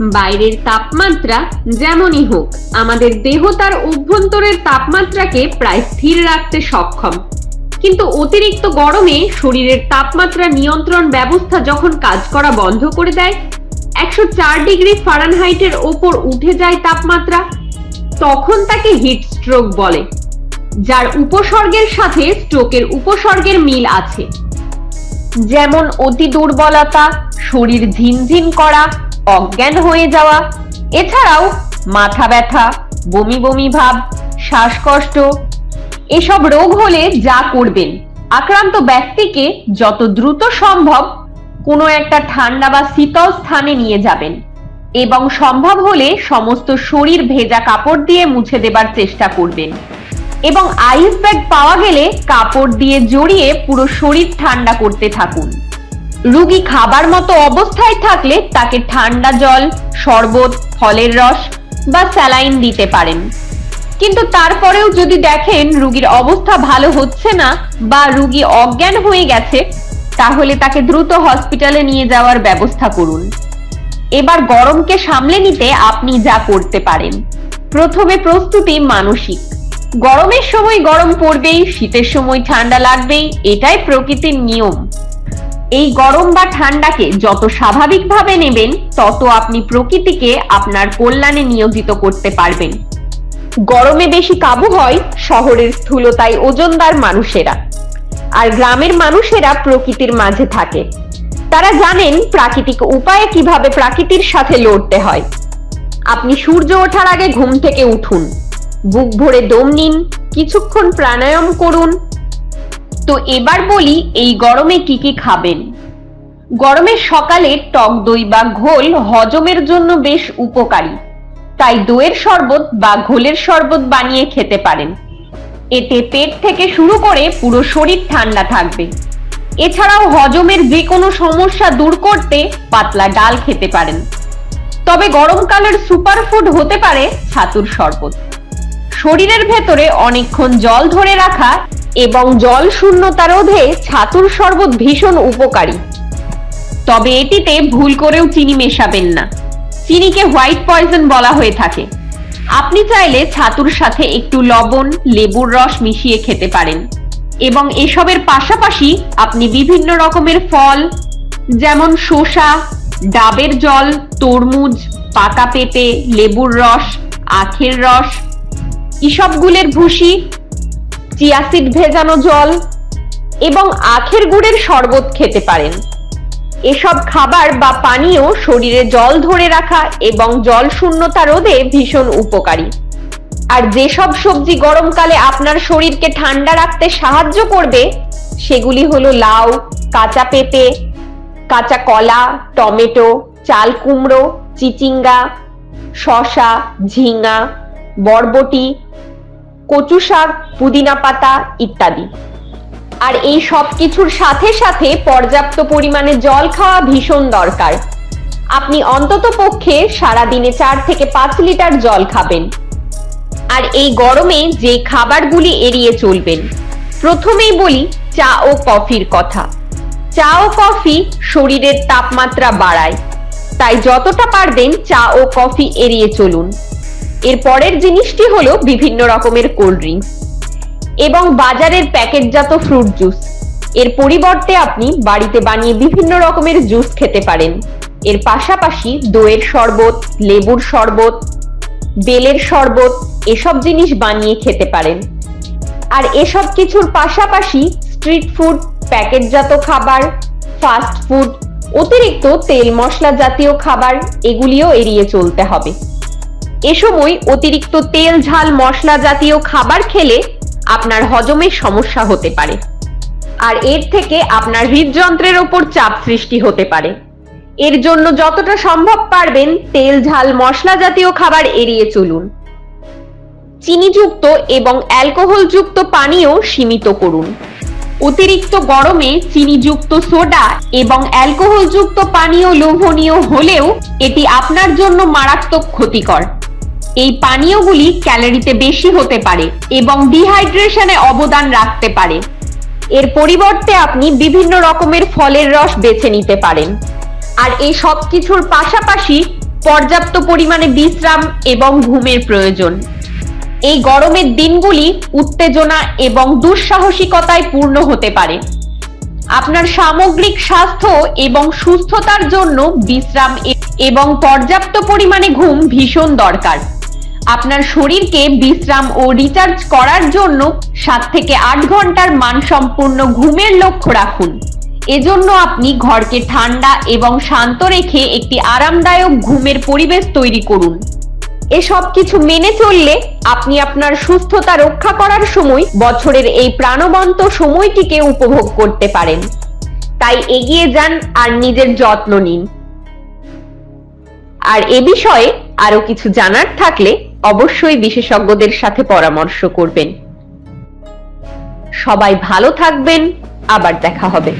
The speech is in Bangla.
বাইরের তাপমাত্রা যেমনই হোক, আমাদের দেহ তার অভ্যন্তরের তাপমাত্রাকে প্রায় স্থির রাখতে সক্ষম। কিন্তু অতিরিক্ত গরমে শরীরের তাপমাত্রা নিয়ন্ত্রণ ব্যবস্থা যখন কাজ করা বন্ধ করে দেয়, একশো চার ডিগ্রি ফারেনহাইটের ওপর উঠে যায় তাপমাত্রা, তখন তাকে হিট স্ট্রোক বলে, যার উপসর্গের সাথে স্ট্রোকের উপসর্গের মিল আছে। যেমন অতি দুর্বলতা, শরীর ঝিনঝিন করা অজ্ঞান হয়ে যাওয়া। এছাড়াও মাথা ব্যথা, বমি বমি ভাব, শ্বাসকষ্ট, এসব রোগ হলে যা করবেন। আক্রান্ত ব্যক্তিকে যত দ্রুত সম্ভব কোনো একটা ঠান্ডা বা শীতল স্থানে নিয়ে যাবেন এবং সম্ভব হলে সমস্ত শরীর ভেজা কাপড় দিয়ে মুছে দেবার চেষ্টা করবেন এবং আইস ব্যাগ পাওয়া গেলে কাপড় দিয়ে জড়িয়ে পুরো শরীর ঠান্ডা করতে থাকুন। রুগী খাবার মতো অবস্থায় থাকলে তাকে ঠান্ডা জল, শরবত, ফলের রস বা স্যালাইন দিতে পারেন। কিন্তু তারপরেও যদি দেখেন রুগীর অবস্থা ভালো হচ্ছে না বা রুগী অজ্ঞান হয়ে গেছে, তাহলে তাকে দ্রুত হসপিটালে নিয়ে যাওয়ার ব্যবস্থা করুন। এবার গরমকে সামলে নিতে আপনি যা করতে পারেন। প্রথমে প্রস্তুতি মানসিক। গরমের সময় গরম পড়বেই, শীতের সময় ঠান্ডা লাগবেই, এটাই প্রকৃতির নিয়ম। এই গরম বা ঠান্ডাকে যত স্বাভাবিকভাবে নেবেন, তত আপনি প্রকৃতিকে আপনার কল্যাণে নিয়োজিত করতে পারবেন। গরমে বেশি কাবু হয় শহরের স্থূলতায় ওজনদার মানুষেরা। আর গ্রামের মানুষেরা প্রকৃতির মাঝে থাকে। তারা জানেন প্রাকৃতিক উপায়ে কীভাবে প্রাকৃতির সাথে লড়তে হয়। আপনি সূর্য ওঠার আগে ঘুম থেকে উঠুন। বুক ভরে দম নিন, কিছুক্ষণ প্রাণায়াম করুন তো এবার বলি এই গরমে কি কি খাবেন। গরমের সকালে টক দই বা ঘোল হজমের জন্য বেশ উপকারী। তাই দইয়ের শরবত বা ঘোলের শরবত বানিয়ে খেতে পারেন। এতে পেট থেকে শুরু করে পুরো শরীর ঠান্ডা থাকবে। এছাড়াও হজমের যে কোনো সমস্যা দূর করতে পাতলা ডাল খেতে পারেন। তবে গরমকালের সুপারফুড হতে পারে ছাতুর শরবত। শরীরের ভেতরে অনেকক্ষণ জল ধরে রাখা এবং জল শূন্যতা রোধে ছাতুর শরবত ভীষণ উপকারী। তবে এটিতে ভুল করেও চিনি মেশাবেন না। চিনিকে হোয়াইট পয়জন বলা হয়ে থাকে। আপনি চাইলে ছাতুর সাথে একটু লবণ, লেবুর রস মিশিয়ে খেতে পারেন। এবং এসবের পাশাপাশি আপনি বিভিন্ন রকমের ফল, যেমন শসা, ডাবের জল, তরমুজ, পাকা পেঁপে, লেবুর রস, আখের রস ইসবগুলের ভুসি চিয়াসিড ভেজানো জল এবং আখের গুড়ের শরবত খেতে পারেন। এসব খাবার বা পানীয় শরীরে জল ধরে রাখা এবং জল শূন্যতা রোধে ভীষণ উপকারী। আর যেসব সবজি গরমকালে আপনার শরীরকে ঠান্ডা রাখতে সাহায্য করবে, সেগুলি হলো লাউ, কাঁচা পেঁপে, কাঁচা কলা, টমেটো, চাল কুমড়ো, চিচিঙ্গা, শসা, ঝিঙা, বরবটি কচু শাক, পুদিনা পাতা ইত্যাদি। আর এই সব কিছুর সাথে সাথে পর্যাপ্ত পরিমাণে জল খাওয়া ভীষণ দরকার। আপনি অন্তত পক্ষে সারাদিনে চার থেকে পাঁচ লিটার জল খাবেন। আর এই গরমে যে খাবারগুলি এড়িয়ে চলবেন, প্রথমেই বলি চা ও কফির কথা। চা ও কফি শরীরের তাপমাত্রা বাড়ায়, তাই যতটা পারবেন চা ও কফি এড়িয়ে চলুন। এর পরের জিনিসটি হলো বিভিন্ন রকমের কোল্ড ড্রিঙ্কস এবং বাজারের প্যাকেটজাত ফ্রুট জুস। এর পরিবর্তে আপনি বাড়িতে বানিয়ে বিভিন্ন রকমের জুস খেতে পারেন। এর পাশাপাশি দইয়ের শরবত, লেবুর শরবত, বেলের শরবত, এসব জিনিস বানিয়ে খেতে পারেন। আর এসব কিছুর পাশাপাশি স্ট্রিট ফুড, প্যাকেটজাত খাবার, ফাস্ট ফুড, অতিরিক্ত তেল মশলা জাতীয় খাবার, এগুলিও এড়িয়ে চলতে হবে। এ সময় অতিরিক্ত তেল, ঝাল, মশলা জাতীয় খাবার খেলে আপনার হজমের সমস্যা হতে পারে। আর এর থেকে আপনার হৃদযন্ত্রের ওপর চাপ সৃষ্টি হতে পারে। এর জন্য যতটা সম্ভব পারবেন তেল, ঝাল, মশলা জাতীয় খাবার এড়িয়ে চলুন। চিনিযুক্ত এবং অ্যালকোহলযুক্ত পানীয় সীমিত করুন। অতিরিক্ত গরমে চিনিযুক্ত সোডা এবং অ্যালকোহলযুক্ত পানীয় লোভনীয় হলেও এটি আপনার জন্য মারাত্মক ক্ষতিকর। এই পানীয়গুলি ক্যালোরিতে বেশি হতে পারে এবং ডিহাইড্রেশনে অবদান রাখতে পারে। এর পরিবর্তে আপনি বিভিন্ন রকমের ফলের রস বেছে নিতে পারেন। আর এই সব কিছুর পাশাপাশি পর্যাপ্ত পরিমাণে বিশ্রাম এবং ঘুমের প্রয়োজন। এই গরমের দিনগুলি উত্তেজনা এবং দুঃসাহসিকতায় পূর্ণ হতে পারে। আপনার সামগ্রিক স্বাস্থ্য এবং সুস্থতার জন্য বিশ্রাম এবং পর্যাপ্ত পরিমাণে ঘুম ভীষণ দরকার। আপনার শরীরকে বিশ্রাম ও রিচার্জ করার জন্য সাত থেকে আট ঘণ্টার মানসম্পন্ন ঘুমের লক্ষ্য রাখুন। এজন্য আপনি ঘরকে ঠান্ডা এবং শান্ত রেখে একটি আরামদায়ক ঘুমের পরিবেশ তৈরি করুন। এসব কিছু মেনে চললে আপনি আপনার সুস্থতা রক্ষা করার সময় বছরের এই প্রাণবন্ত সময়টিকে উপভোগ করতে পারেন। তাই এগিয়ে যান আর নিজের যত্ন নিন। আর এ বিষয়ে আরও কিছু জানার থাকলে অবশ্যই বিশেষজ্ঞদের সাথে পরামর্শ করবেন। সবাই ভালো থাকবেন আবার দেখা হবে।